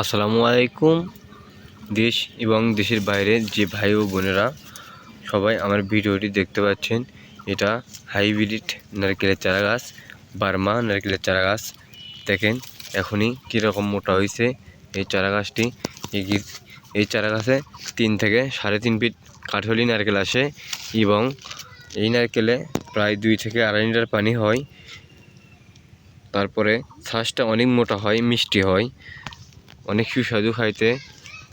আসসালামু আলাইকুম, দেশ এবং দেশের বাইরে যে ভাই ও বোনেরা সবাই আমার ভিডিওটি দেখতে পাচ্ছেন। এটা হাইব্রিড নারকেলের চারা গাছ বার্মা নারকেলের চারা গাছ দেখেন, এখনই কীরকম মোটা হয়েছে এই চারা গাছটি এই চারা গাছে তিন থেকে সাড়ে তিন ফিট কাঠলি নারকেল আসে এবং এই নারকেলে প্রায় দুই থেকে আড়াই লিটার পানি হয়। তারপরে শ্বাসটা অনেক মোটা হয়, মিষ্টি হয়। অনেক সুস্বাদু খাইতে।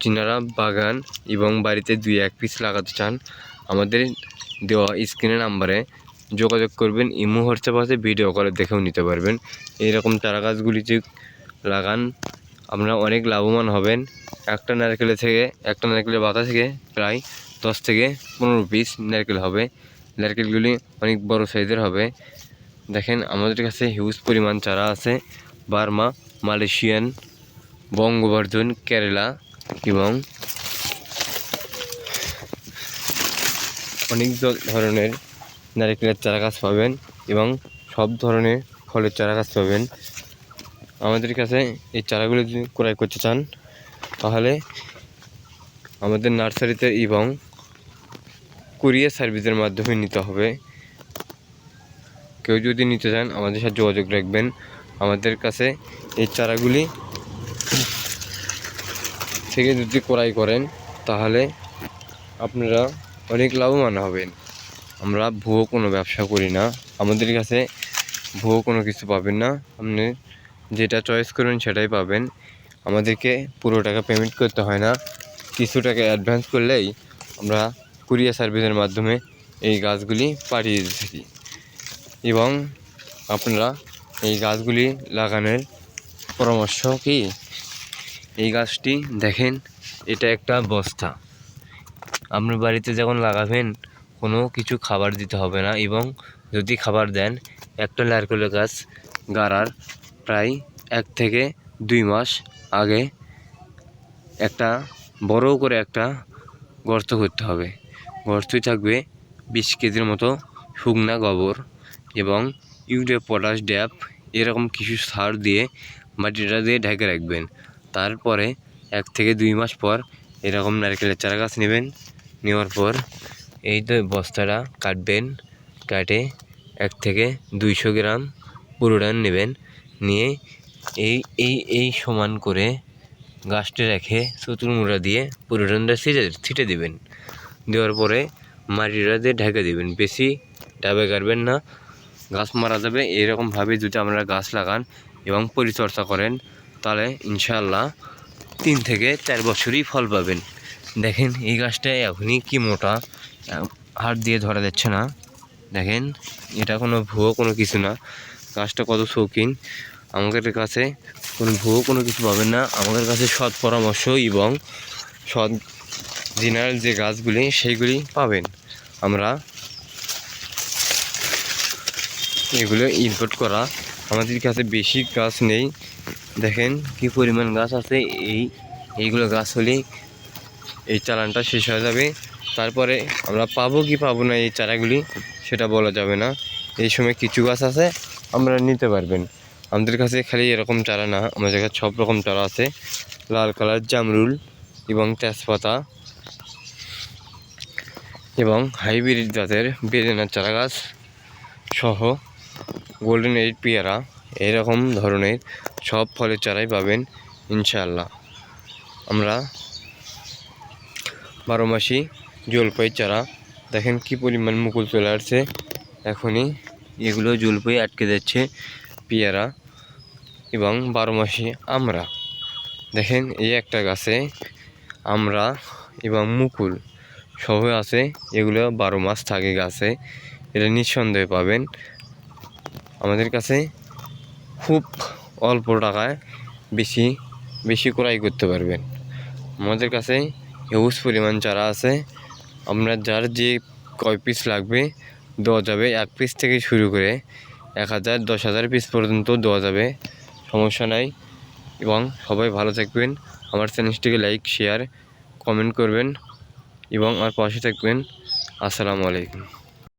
চিনারা, বাগান এবং বাড়িতে দুই এক পিস লাগাতে চান। আমাদের দেওয়া স্ক্রিনের নাম্বারে যোগাযোগ করবেন। ইমো, হোয়াটসঅ্যাপ আছে ভিডিও কলে দেখেও নিতে পারবেন। এইরকম চারা গাছগুলি যে লাগান, আপনারা অনেক লাভবান হবেন। একটা নারকেলে থেকে, একটা নারকেলের পাতা থেকে প্রায় দশ থেকে পনেরো পিস নারকেল হবে। নারকেলগুলি অনেক বড় সাইজের হবে। দেখেন, আমাদের কাছে হিউজ পরিমাণ চারা আছে। বার্মা, মালয়েশিয়ান বঙ্গবর্ধন, কেরালা এবং অনেক ধরনের নারকেলের চারা গাছ পাবেন এবং সব ধরনের ফলের চারা গাছ পাবেন। আমাদের কাছে এই চারাগুলো যদি ক্রয় করতে চান, তাহলে আমাদের নার্সারিতে এবং কুরিয়ার সার্ভিসের মাধ্যমে নিতে হবে। কেউ যদি নিতে চান, আমাদের সাথে যোগাযোগ রাখবেন। আমাদের কাছে এই চারাগুলি থেকে যদি ক্রয় করেন, তাহলে আপনারা অনেক লাভবান হবেন। আমরা ভুয়ো কোনো ব্যবসা করি না। আমাদের কাছে ভুয়ো কোনো কিছু পাবেন না। আপনি যেটা চয়েস করবেন, সেটাই পাবেন। আমাদেরকে পুরো টাকা পেমেন্ট করতে হয় না। কিছু টাকা অ্যাডভান্স করলেই আমরা কুরিয়ার সার্ভিসের মাধ্যমে এই গাছগুলি পাঠিয়ে থাকি। এবং আপনারা এই গাছগুলি লাগানোর পরামর্শ কি? এই গাছটি, দেখেন, এটা একটা বস্তা। আপনার বাড়িতে যখন লাগাবেন, কোনো কিছু খাবার দিতে হবে না এবং যদি খাবার দেন, একটা নারকেলের গাছ গাড়ার প্রায় এক থেকে দুই মাস আগে একটা বড় করে একটা গর্ত করতে হবে। গর্তই থাকবে বিশ কেজির মতো শুকনা গোবর এবং ইউরিয়া, পটাশ ড্যাপ এরকম কিছু সার দিয়ে মাটিটা দিয়ে ঢেকে রাখবেন। তারপরে এক থেকে দুই মাস পর এরকম নারকেলের চারা গাছ নেবেন। নেওয়ার পর এই তো বস্তাটা কাটবেন, কাটে এক থেকে দুইশো গ্রাম পুরোটান নেবেন। নিয়ে এই এই এই সমান করে গাছটা রেখে চতুর্মুড়া দিয়ে পুরোটানটা ছিটে ছিটে দেবেন। দেওয়ার পরে মাটিটা দিয়ে ঢেকে দেবেন। বেশি ডাবে কাটবেন না। গাছ মারা যাবে। এরকমভাবে যদি আপনারা গাছ লাগান এবং পরিচর্যা করেন, তাহলে ইনশাল্লাহ তিন থেকে চার বছরই ফল পাবেন। দেখেন, এই গাছটা এখনই কি মোটা হাত দিয়ে ধরা যাচ্ছে না। দেখেন, এটা কোনো ভুয়ো কোনো কিছু না। গাছটা কত শৌখিন। আমাদের কাছে কোনো ভুয়ো কোনো কিছু পাবেন না। আমাদের কাছে সৎ পরামর্শ এবং সৎ জেনারেল যে গাছগুলি, সেইগুলি পাবেন। আমরা এগুলো ইম্পোর্ট করা আমাদের কাছে বেশি গাছ নেই। দেখেন কি পরিমাণ গাছ আছে। এই, এইগুলো গাছ হলেই এই চালানটা শেষ হয়ে যাবে। তারপরে আমরা পাবো কি পাবো না এই চারাগুলি সেটা বলা যাবে না। এই সময় কিছু গাছ আছে, আমরা নিতে পারবেন। আমাদের কাছে খালি এরকম চারা না, আমাদের কাছে সব রকম চারা আছে। লাল কালার জামরুল এবং তেজপাতা এবং হাইব্রিড জাতের বেদেনার চারা গাছ সহ গোল্ডেন এইট পেয়ারা, এরকম ধরনের সব ফলের চারাই পাবেন, ইনশাআল্লাহ। আমরা বারো মাসি জলপাই চারা, দেখেন কি পরিমাণ মুকুল চলে আসছে। এখনই এগুলো জলপাই আটকে যাচ্ছে পেয়ারা এবং বারো মাসি আমরা। দেখেন এই একটা গাছে আমরা এবং মুকুল সহ আছে, এগুলো বারো মাস থাকে গাছে, এটা নিঃসন্দেহে পাবেন। আমাদের কাছে খুব অল্প টাকায় বেশি বেশি ক্রয় করতে পারবেন। আমাদের কাছে হিউজ পরিমাণ চারা আছে। আপনার যার যে কয় পিস লাগবে দেওয়া যাবে। এক পিস থেকে শুরু করে এক হাজার, দশ হাজার পিস পর্যন্ত দেওয়া যাবে। সমস্যা নাই এবং সবাই ভালো থাকবেন। আমার চ্যানেলটিকে লাইক, শেয়ার, কমেন্ট করবেন এবং আমার পাশে থাকবেন। আসসালামু আলাইকুম।